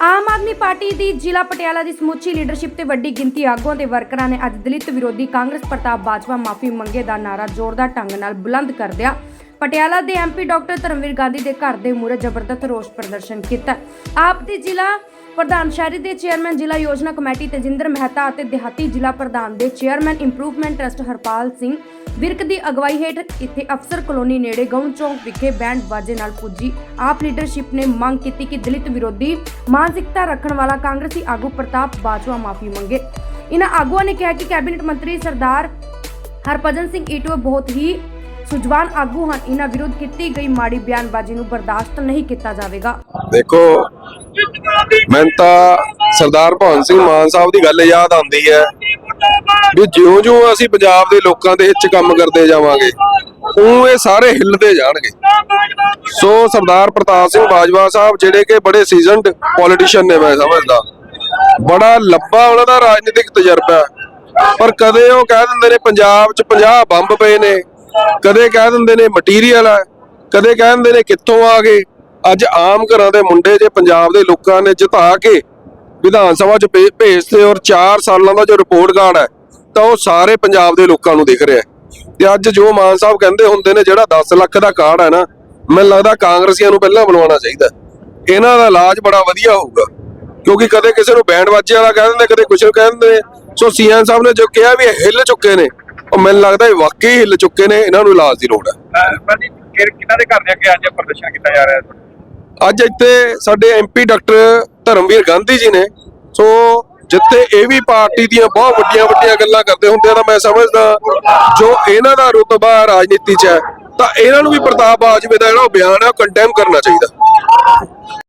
Aam Aadmi party ਦੀ ਜ਼ਿਲ੍ਹਾ ਪਟਿਆਲਾ ਦੀ ਸਮੁੱਚੀ leadership ਤੇ ਵੱਡੀ ਗਿਣਤੀ ਆਗੂਆਂ ਤੇ ਵਰਕਰਾਂ ਨੇ ਅੱਜ ਦਲਿਤ ਵਿਰੋਧੀ ਕਾਂਗਰਸ ਪ੍ਰਤਾਪ ਬਾਜਵਾ ਮਾਫੀ ਮੰਗੇ ਦਾ ਨਾਰਾ ਜ਼ੋਰਦਾਰ ਢੰਗ ਨਾਲ ਬੁਲੰਦ ਕਰਦਿਆਂ ਪਟਿਆਲਾ ਦੇ ਐਮਪੀ ਡਾਕਟਰ ਧਰਮਵੀਰ ਗਾਂਧੀ ਦੇ ਘਰ ਦੇ ਮੂਹਰੇ ਜ਼ਬਰਦਸਤ ਰੋਸ ਪ੍ਰਦਰਸ਼ਨ ਕੀਤਾ। ਆਪ ਦੀ ਜ਼ਿਲ੍ਹਾ ਪ੍ਰਧਾਨ ਸ਼ਹਿਰੀ ਦੇ ਚੇਅਰਮੈਨ ਜ਼ਿਲ੍ਹਾ ਯੋਜਨਾ ਕਮੇਟੀ ਤੇਜਿੰਦਰ ਮਹਿਤਾ ਅਤੇ ਦਿਹਾਤੀ ਜ਼ਿਲ੍ਹਾ ਪ੍ਰਧਾਨ ਦੇ chairman improvement trust Harpal Singh Virk ਦੀ ਅਗਵਾਈ ਹੇਠ ਇੱਥੇ ਅਫਸਰ ਕਲੋਨੀ ਨੇੜੇ ਗਊਂ ਚੌਂਕ ਵਿਖੇ ਬੈਂਡ ਬਾਜੇ ਨਾਲ ਪੁੱਜੀ। ਆਪ ਲੀਡਰਸ਼ਿਪ ਨੇ ਮੰਗ ਕੀਤੀ ਕਿ ਦਲਿਤ ਵਿਰੋਧੀ ਮਾਨਸਿਕਤਾ ਰੱਖਣ ਵਾਲਾ ਕਾਂਗਰਸੀ ਆਗੂ ਪ੍ਰਤਾਪ ਬਾਜਵਾ ਮਾਫੀ ਮੰਗੇ। ਇਨ੍ਹਾਂ ਆਗੂਆਂ ਨੇ ਕਿਹਾ ਕਿ ਕੈਬਨਿਟ ਮੰਤਰੀ ਸਰਦਾਰ ਹਰਭਜਨ ਸਿੰਘ ਈਟੋ ਬਹੁਤ ਹੀ ਸੁਜਵਾਨ ਆਗੂ ਹਨ। ਇਹਨਾਂ ਵਿਰੁੱਧ ਕੀਤੀ ਗਈ ਮਾੜੀ ਬਿਆਨਬਾਜ਼ੀ ਨੂੰ ਬਰਦਾਸ਼ਤ ਨਹੀਂ ਕੀਤਾ ਜਾਵੇਗਾ। ਦੇਖੋ, ਮੈਨੂੰ ਤਾਂ ਸਰਦਾਰ ਭਗਵੰਤ ਸਿੰਘ ਮਾਨ ਸਾਹਿਬ ਦੀ ਗੱਲ ਯਾਦ ਆਉਂਦੀ ਹੈ ਵੀ ਜਿਉਂ-ਜਿਉਂ ਅਸੀਂ ਪੰਜਾਬ ਦੇ ਲੋਕਾਂ ਦੇ ਹਿੱਤ 'ਚ ਕੰਮ ਕਰਦੇ ਜਾਵਾਂਗੇ ਉਹ ਇਹ ਸਾਰੇ ਹਿੱਲਦੇ ਜਾਣਗੇ। ਸੋ ਸਰਦਾਰ ਪ੍ਰਤਾਪ ਸਿੰਘ ਬਾਜਵਾ ਸਾਹਿਬ, ਜਿਹੜੇ ਕਿ ਬੜੇ ਸੀਜ਼ਨਡ ਪੋਲੀਟੀਸ਼ੀਅਨ ਨੇ ਮੈਂ ਸਮਝਦਾ, ਬੜਾ ਲੰਬਾ ਉਹਨਾਂ ਦਾ ਰਾਜਨੀਤਿਕ ਤਜਰਬਾ ਪਰ ਕਦੇ ਉਹ ਕਹਿ ਦਿੰਦੇ ਨੇ, ਪੰਜਾਬ 'ਚ 50 ਬੰਬ ਪਏ ਨੇ ਕਦੇ ਕਹਿ ਦਿੰਦੇ ਨੇ ਮਟੀਰੀਅਲ ਹੈ ਕਦੇ ਕਹਿ ਦਿੰਦੇ ਨੇ ਕਿੱਥੋਂ ਆ ਗਏ। ਅੱਜ ਆਮ ਘਰਾਂ ਦੇ ਮੁੰਡੇ ਜੇ ਪੰਜਾਬ ਦੇ ਲੋਕਾਂ ਨੇ ਜਿਤਾ ਕੇ ਵਿਧਾਨ ਸਭਾ 'ਚ ਭੇ- ਭੇਜਤੇ ਔਰ 4 ਸਾਲਾਂ ਦਾ ਜੋ ਰਿਪੋਰਟ ਕਾਰਡ ਹੈ, ਤਾਂ ਉਹ ਸਾਰੇ ਪੰਜਾਬ ਦੇ ਲੋਕਾਂ ਨੂੰ ਦਿਖ ਰਿਹਾ ਤੇ ਅੱਜ ਜੋ ਮਾਨ ਸਾਹਿਬ ਕਹਿੰਦੇ ਹੁੰਦੇ ਨੇ, ਜਿਹੜਾ 10 ਲੱਖ ਦਾ ਕਾਰਡ ਹੈ ਨਾ, ਮੈਨੂੰ ਲੱਗਦਾ ਕਾਂਗਰਸੀਆਂ ਨੂੰ ਪਹਿਲਾਂ ਬਣਵਾਉਣਾ ਚਾਹੀਦਾ ਇਹਨਾਂ ਦਾ ਇਲਾਜ ਬੜਾ ਵਧੀਆ ਹੋਊਗਾ, ਕਿਉਂਕਿ ਕਦੇ ਕਿਸੇ ਨੂੰ ਬੈਂਡ ਵਾਜੇ ਵਾਲਾ ਕਹਿ ਦਿੰਦੇ, ਕਦੇ ਕੁਛ ਕਹਿ ਦਿੰਦੇ ਨੇ। ਸੋ ਸੀਐਮ ਸਾਹਿਬ ਨੇ ਜੋ ਕਿਹਾ ਵੀ ਹਿੱਲ ਚੁੱਕੇ ਨੇ ਉਹ ਮੈਨੂੰ ਲੱਗਦਾ ਇਹ ਵਾਕਈ ਹਿੱਲ ਚੁੱਕੇ ਨੇ ਇਹਨਾਂ ਨੂੰ ਇਲਾਜ ਦੀ ਲੋੜ ਹੈ। ਭਾਜੀ ਕਿ- ਕਿਹਨਾਂ ਦੇ ਘਰ ਦੇ ਅੱਗੇ ਅੱਜ ਪ੍ਰਦਰਸ਼ਨ ਕੀਤਾ ਜਾ ਰਿਹਾ ਹੈ? ਅੱਜ ਇੱਥੇ ਸਾਡੇ ਐਮਪੀ ਡਾਕਟਰ ਧਰਮਵੀਰ ਗਾਂਧੀ ਜੀ ਨੇ। ਸੋ ਜਿੱਥੇ ਇਹ ਵੀ ਪਾਰਟੀ ਦੀਆਂ ਬਹੁਤ ਵੱਡੀਆਂ ਵੱਡੀਆਂ ਗੱਲਾਂ ਕਰਦੇ ਹੁੰਦੇ ਆ ਤਾਂ ਮੈਂ ਸਮਝਦਾ ਜੋ ਇਹਨਾਂ ਦਾ ਰੁਤਬਾ ਰਾਜਨੀਤੀ 'ਚ ਹੈ ਤਾਂ ਇਹਨਾਂ ਨੂੰ ਵੀ ਪ੍ਰਤਾਪ ਬਾਜਵੇ ਦਾ ਜਿਹੜਾ ਬਿਆਨ ਹੈ ਉਹ ਕੰਡੈਮ ਕਰਨਾ ਚਾਹੀਦਾ।